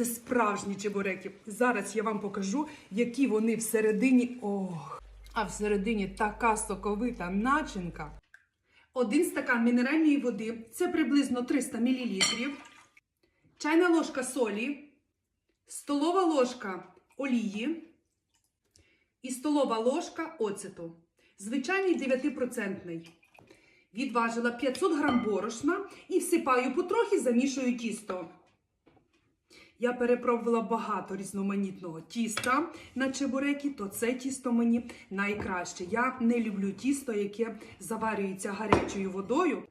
Це справжні чебуреки. Зараз я вам покажу, які вони всередині. Ох! А всередині така соковита начинка. Один стакан мінеральної води це приблизно 300 мл. Чайна ложка солі, столова ложка олії і столова ложка оцету. Звичайний 9%. Відважила 500 грам борошна і всипаю потрохи, замішую тісто. Я перепробувала багато різноманітного тіста на чебуреки, то це тісто мені найкраще. Я не люблю тісто, яке заварюється гарячою водою.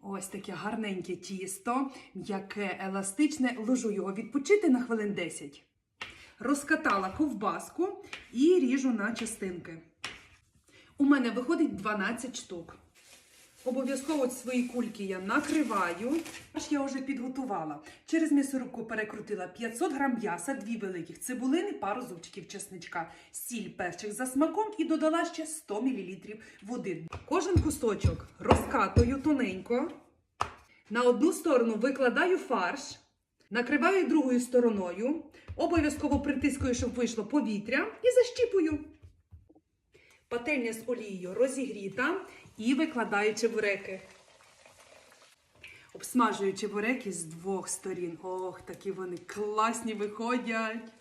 Ось таке гарненьке тісто, м'яке, еластичне. Ложу його відпочити на хвилин 10. Розкатала ковбаску і ріжу на частинки. У мене виходить 12 штук. Обов'язково свої кульки я накриваю. Аж я вже підготувала. Через м'ясорубку перекрутила 500 грам м'яса, дві великих цибулини, пару зубчиків чесничка, сіль, перчик за смаком і додала ще 100 мл води. Кожен кусочок розкатую тоненько. На одну сторону викладаю фарш, накриваю другою стороною, обов'язково притискую, щоб вийшло повітря, і защіпую. Пательня з олією розігріта і викладаю чебуреки. Обсмажую чебуреки з двох сторін. Ох, такі вони класні виходять.